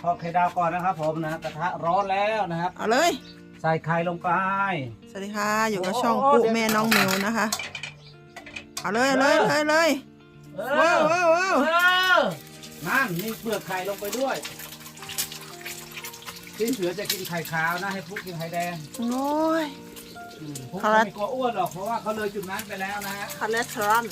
ทอดไข่ดาวก่อนนะครับ ผมนะกระทะร้อนแล้วนะครับ เอาเลย ใส่ไข่ลงไปสวัสดีค่ะ อยู่กับโอ้ช่องโอ้ปุ๊เดี๋ยวแม่น้องมิวนะคะ เอาเลยเอาเลยเออเลยเลยเอว้าอวว้าวว้าวเออนั่นนี่เปลือกไข่ลงไปด้วยพี่เสือจะกินไข่ขาวนะให้พุกกินไข่แดงโอ้ยอืมพุกคอเลสไม่กลัวอ้วนหรอกเพราะว่าเขาเลยจุดนั้นไปแล้วนะฮะคอเลสเตอรอล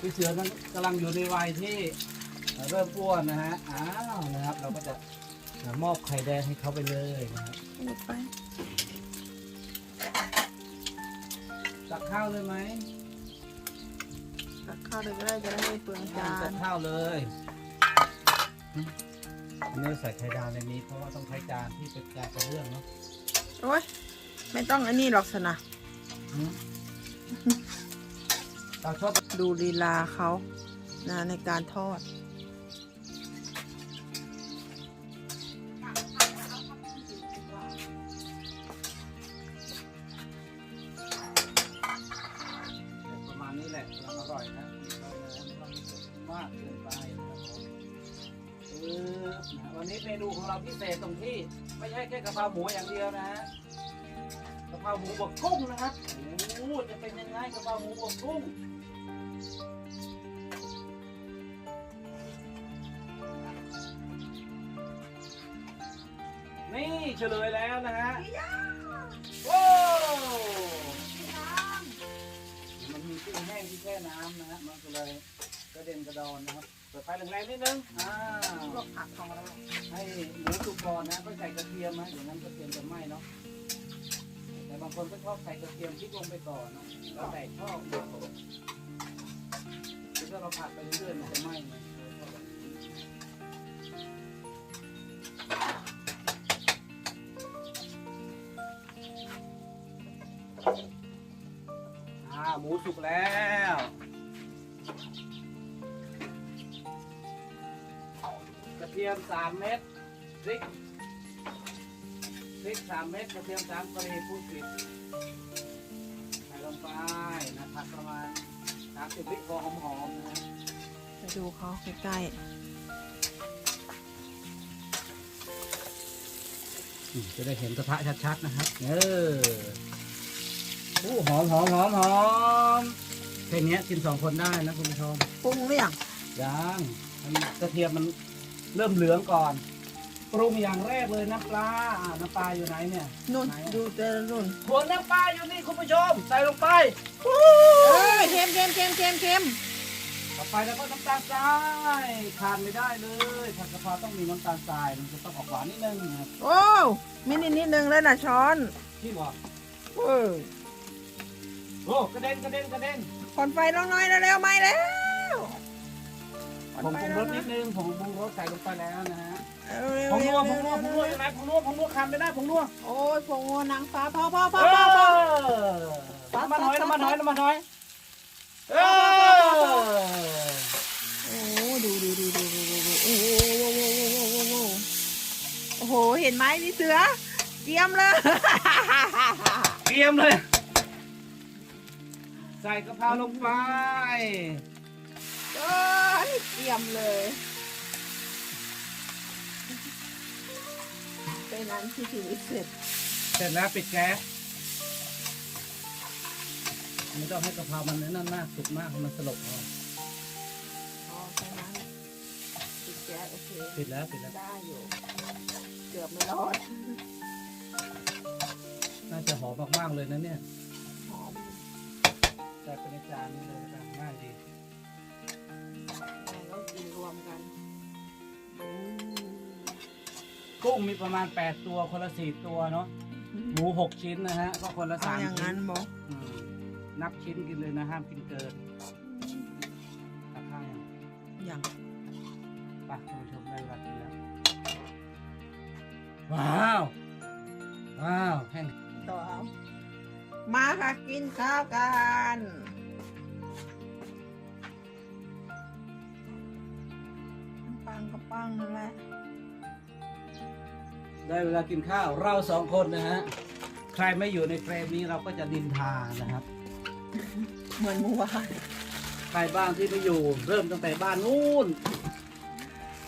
พี่เสือนั้นกำลังอยู่ในวัยที่ เริ่มอ้วนนะฮะ อ้าวนะครับ เราก็จะมอบไข่แดงให้เขาไปเลยนะครับหมดไปตักข้าวเลยไหมตักข้าวเลยก็ได้จะได้ไม่เปลืองจาตันกข้าวเลยอันนี้ใส่ไข่ดาวในนี้เพราะว่าต้องใช้จานที่เป็นจานกระเบื้องเนาะโอ้ยไม่ต้องอันนี้หรอกสนะอืมเราชอบดูลีลาเขานะในการทอด กำลังอร่อยนะเรานะเราไม่ต้องมากเกินไปนะครับผมเออวันนี้เมนูของเราพิเศษตรงที่ ไม่ใช่แค่กะเพราหมูอย่างเดียวนะฮะกะเพราหมูบวกกุ้งนะครับโอ้โหจะเป็นยังไงกะเพราหมูบวกกุ้งนี่เฉลยแล้วนะฮะ มันมีกุ้งแห้งที่แช่น้ำนะฮะมันก็เลยกระเด็นกระดอนนะครับเปิดไฟแรงๆนิดนึงอ่าพวกผักของเราให้หมูสุกก่อนนะก็ใส่กระเทียมนะเดี๋ยวนั้นกระเทียมจะไหม้เนาะแต่บางคนก็ชอบใส่กระเทียมที่ลงไปก่อนเนาะแล้วแต่ชอบคือถ้าเราผัดไปเรื่อยๆมันจะไหม้ หมูสุกแล้วกระเทียมสามเม็ดพริกพริกสามเม็ดกระเทียมสามกระเทียมพูดผิดใส่ลงไปนะผัดประมาณสามสิบวิพอหอมๆนะไปดูเขาใกล้อืมจะได้เห็นกระทะชัดๆนะครับ เออโอ้หอมหอมหอมหอมแค่เนี้ยกินสองคนได้นะคุณผู้ชมๆปรุงหรือยังยังมันกระเทียมมันเริ่มเหลืองก่อนปรุงอย่างแรกเลยน้ำปลาอ่าน้ำปลาอยู่ไหนเนี่ยนุ่นไหนอะดูแต่ละนุ่นขวดน้ำปลาอยู่นี่คุณผู้ชม ใส่ลงไปเอ้ยเค็มเค็มเค็มเค็มเค็มต่อไปแล้วก็น้ำตาลทรายขาดไม่ได้เลยผัดกะเพราต้องมีน้ำตาลทรายมันจะต้องออกหวานนิดนึงนะครับโอ้มินิดนิดนึงเลยนะช้อนที่บอกเออ โอ้กระเด็นกระเด็นกระเด็นผ่อนไฟลงหน้อยเร็วๆไม่แล้วผมปรุงรสนิดนึงผมปรุงรสใส่ลงไปแล้วนะฮะเร็วผงๆนัวผงนัวผงนัวเร็อยู่วไหนผงนัวผงนัวขาดไม่ได้ผงนัวๆโอ้ยผงงัวนางฟ้าพอพอพเออพอพออน้ำมันน้อยน้ำมันน้อยน้ำมันน้อยเออโอ้ดูดูดูดูดูดูดูโอ้โหโอ้โหโอ้โหโอ้โหเห็นไหมพี่เสือเตรียมเลย เตรียมเลย ใส่กะเพราลงไปเอ้ยเตรียมเลยเป็นนั้นที่ถือเสร็จ เสร็จแล้วปิดแก๊สไม่ต้องให้กะเพรามันนั่นมากสุกมากให้มันสลบพออ๋อแค่นั้นปิดแก๊สโอเค ปิดแล้วปิดแล้ว ได้อยู่ เกือบไม่รอด น่าจะหอมมากๆเลยนะเนี่ยหอม ใส่ไปในจานนี้เลยแล้วกันง่ายดีแล้วกินรวมกันอืมกุ้งมีประมาณ 8 ตัวคนละ4ตัวเนาะหมู 6 ชิ้นนะฮะ ก็คนละเอา3อย่างชิ้นั้นนบอกอืมนับชิ้นกินเลยนะ ห้ามกินเกินตักข้าวยังอย่างไปคุณผู้ชมได้เวลากินแล้ว ว้าว ว้าวแห้งต่อเอา มาค่ะกินข้าวกันปังก็ปังนั่นแหละได้เวลากินข้าวเราสองคนนะฮะ ใครไม่อยู่ในเฟรมนี้เราก็จะดินทานะครับ เหมือนเมื่อวานใครบ้างที่ไม่อยู่เริ่มตั้งแต่บ้านนู้น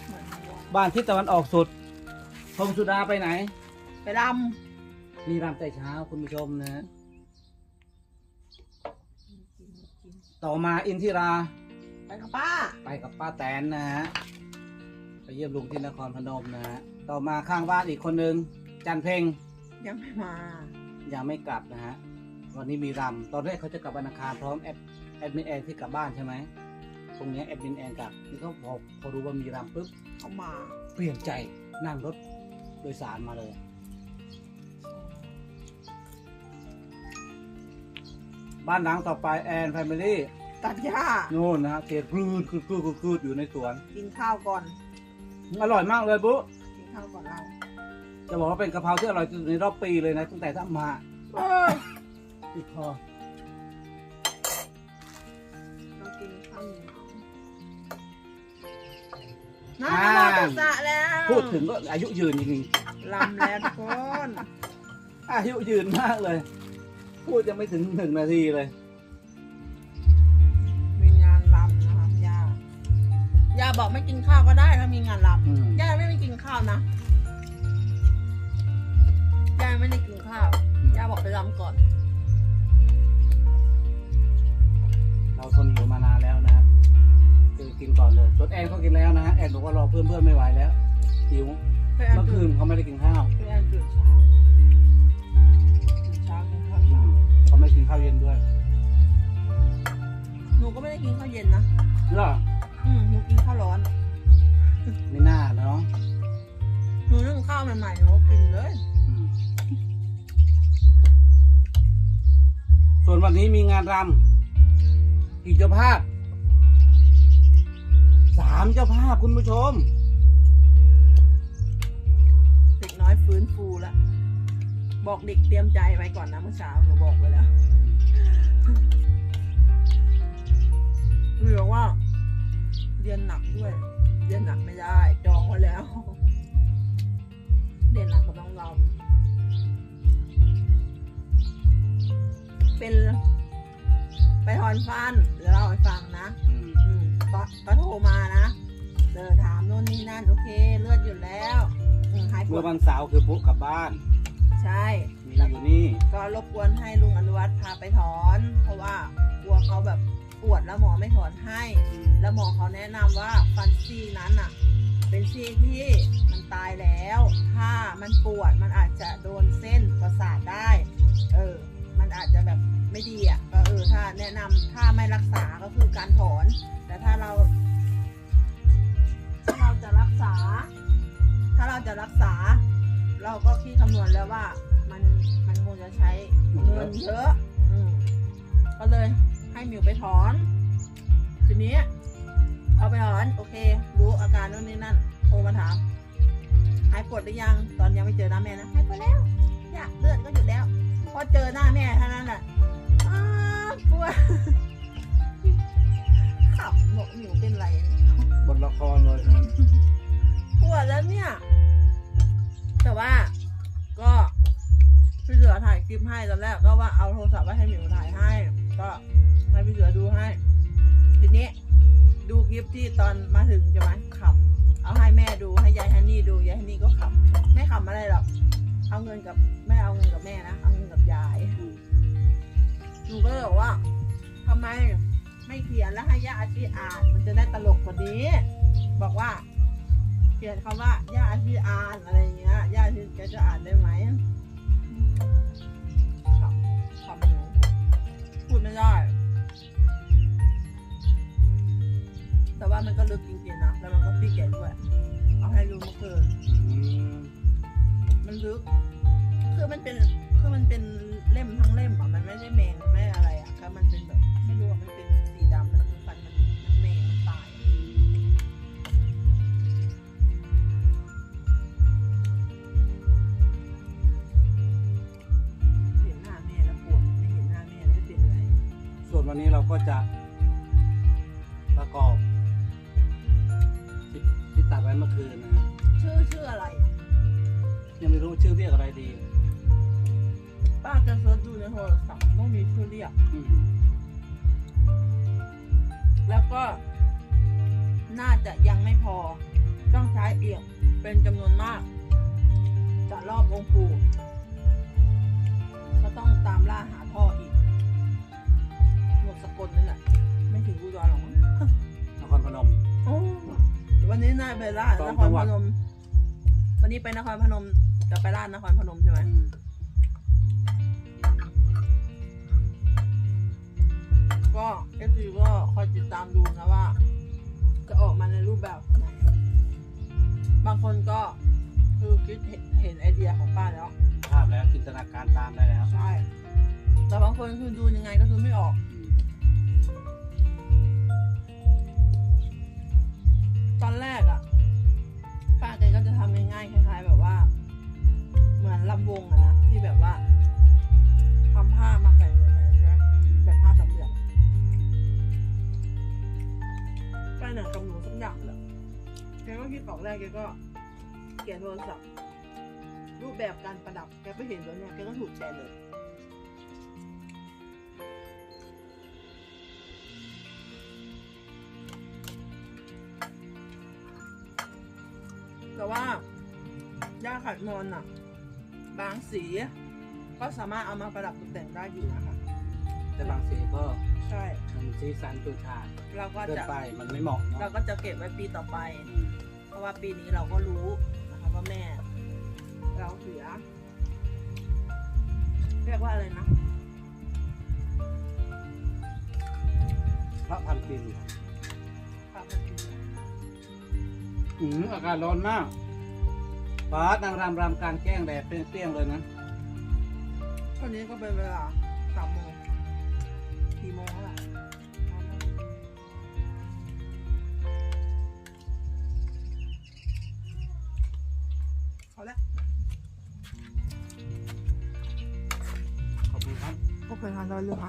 เหมือนเมื่อวานบ้านทิศตะวันออกสุดพงสุดาไปไหน ไปรมีรำแต่เช้าคุณผู้ชมนะ ต่อมาอินทิราไปกับป้า ไปกับป้าแตนนะฮะไปเยี่ยมลุงที่นครพนมนะฮะต่อมาข้างบ้านอีกคนนึงจันเพ่งยังไม่มา ยังไม่กลับนะฮะวันนี้มีรำตอนแรกเขาจะกลับวันอังคารพร้อมแอดแอดมินแอนที่กลับบ้านใช่ไหมตรงเนี้ยแอดมินแอนกลับนี่เขาพอพอรู้ว่ามีรำปุ๊บเขามาเปลี่ยนใจนั่งรถโดยสารมาเลย บ้านหลังต่อไปแอนแฟมิลี่ตัดหญ้านู่นนะฮะเทียกรูดกรูดกรูดกรูดกรูดอยู่ในสวน กินข้าวก่อน อร่อยมากเลยบุ๊กินข้าวก่อนเราจะบอกว่าเป็นกะเพราที่อร่อยที่สุดในรอบปีเลยนะตั้งแต่ทำมาเออติดคอเรากินข้าวเหนียวน้ำเราจะสระแล้วพูดถึงก็อายุยืนจริงลำแล้วทุกคน ๆอายุยืนมากเลย พูดยังไม่ถึงหนึ่งนาทีเลย มีงานลำนะคะย่าย่าบอกไม่กินข้าวก็ได้ถ้ามีงานลอืมำย่าไม่ได้กินข้าวนะย่าไม่ได้กินข้าวย่าบอกไปลำก่อนเราทนอยู่มานานแล้วนะครับคือกินก่อนเลยส่วนแอนเขากินแล้วนะฮะแอนบอกว่ารอเพื่อนเพื่อนๆไม่ไหวแล้วหิวเพื่อนเมื่อคืตื่นนเขาไม่ได้กินข้าว เพื่อนตื่นเช้า ไม่กินข้าวเย็นด้วยหนูก็ไม่ได้กินข้าวเย็นนะ เหรออืมหนูกินข้าวร้อน ไม่น่าเนาะหนูนึ่งข้าวใหม่ๆหนูก็กินเลย อืมส่วนวันนี้มีงานรำกี่เจ้าภาพ สามเจ้าภาพคุณผู้ชม เด็กน้อยฟื้นฟูแล้ว บอกเด็กเตรียมใจไว้ก่อนนะเมื่อเช้าหนูบอกไว้แล้วหนูบอกว่า เรียนหนักด้วย เรียนหนักไม่ได้จองไว้แล้ว เรียนหนักก็ต้องรำเป็น ไปถอนฟันเดี๋ยวเล่าให้ฟังนะอืมอืมก็ก็โทรมานะเดินถามโน่นนี่นั่นโอเค เลือดหยุดแล้วอืมหายปเมื่วอดวันเสาร์คือปุ๊กลับบ้าน ใช่มีอยู่นี่ก็รบกวนให้ลุงอนุวัฒน์พาไปถอน เพราะว่ากลัวเขาแบบปวดแล้วหมอไม่ถอนให้ แล้วหมอเขาแนะนำว่าฟันซี่นั้นอะ เป็นซี่ที่มันตายแล้ว ถ้ามันปวดมันอาจจะโดนเส้นประสาทได้ เออ มันอาจจะแบบไม่ดีอะก็เออถ้าแนะนำถ้าไม่รักษาก็คือการถอน แต่ถ้าเราถ้า เราก็คิดคำนวณแล้วว่า มันมันคงจะใช้เงินเยอะอืมก็เลยให้มิวไปถอน ทีนี้ เอาไปถอน โอเค รู้อาการนู่นนี่นั่นโทรมาถามหายปวดหรือยัง ตอนยังไม่เจอหน้าแม่นะหายปวดแล้วอยากเลือดก็หยุดแล้วพอเจอหน้าแม่เท่านั้นแหละอ้าวปวดขับบอกหมิวเป็นไรบนละครเลยนะปวดแล้วเนี่ย แต่ว่าก็พี่เสือถ่ายคลิปให้ตอนแรกก็ว่าเอาโทรศัพท์ไว้ให้หมิวถ่ายให้ ก็ให้พี่เสือดูให้ ทีนี้ดูคลิปที่ตอนมาถึงจะมาขำเอาให้แม่ดูให้ยายฮันนี่ดูยายฮันนี่ก็ขำไม่ขำอะไรหรอกเอาเงินกับไม่เอาเงินกับแม่นะเอาเงินกับยายหนูก็เลยบอกว่าทำไมไม่เขียนแล้วให้ย่าอาชีอ่าน มันจะได้ตลกกว่านี้ บอกว่า เขียนคำว่าย่าอาชีอ่านอะไรอย่างเงี้ยย่าอาชีแกจะอ่านได้ไหม ก็จะประกอบที่ที่ตัดไว้เมื่อคืนนะฮะชื่อชื่ออะไร ยังไม่รู้ชื่อเรียกอะไรดี ป้าจะเซิร์ชดูในโทรศัพท์ต้องมีชื่อเรียก อืมแล้วก็ น่าจะยังไม่พอ ต้องใช้เอี่ยมเป็นจำนวนมาก จะรอบองค์ปู่ก็ต้องตามล่าหาท่ออีกหมด สกลนั่นแหละไม่ถึงอุดรหรอกมั้งนครพนมโอ้วันนี้นายไปล่าสองนคจัรงหวัพดนม วันนี้ไปนครพนมจะไปล่านครพนมใช่ไหมก็เอฟซีก็คอยติดตามดูนะว่า จะออกมาในรูปแบบไหนบางคนก็คือคิดเห็นเห็นไอเดียของป้าแล้ว ภาพแล้วจินตนาการตามได้แล้ว ใช่ แต่บางคนคือดูยังไงก็ดูไม่ออก ตอนแรกอะป้าแกก็จะทำง่ายๆคล้าย ๆ แบบว่า เหมือนลำวงอะนะที่แบบว่าทำผ้ามาใส่ใส่ใช่ไหมแบบผ้าสามเหลี่ยมป้าหนังกำหนูสักอย่างเลยแกก็คิดออกแรกแกก็เขียนโทรศัพท์รูปแบบการประดับแกไปเห็นแล้วเนี่ยแกก็ถูกใจเลย แต่ว่าย่าขัดมอนอะบางสี ก็สามารถเอามาประดับตกแต่งได้อยู่นะคะ แต่บางสีก็ใช่มันสีสันจุดฉาดเราก็เกินจะไปมันไม่เหมาะเราเนาะก็จะเก็บไว้ปีต่อไป อืมเพราะว่าปีนี้เราก็รู้นะคะว่าแม่ เราเสียเรียกว่าอะไรนะพระพันปีพระพันปี อืมอากาศร้อนมากฟ้านางรำรำกลางแจ้งแดดเปรี้ยงๆเลยนะ ตอนนี้ก็เป็นเวลาสามโมงกี่โมงแล้วล่ะเอาละขอบคุณครับโอเคค่ะรอเลยค่ะ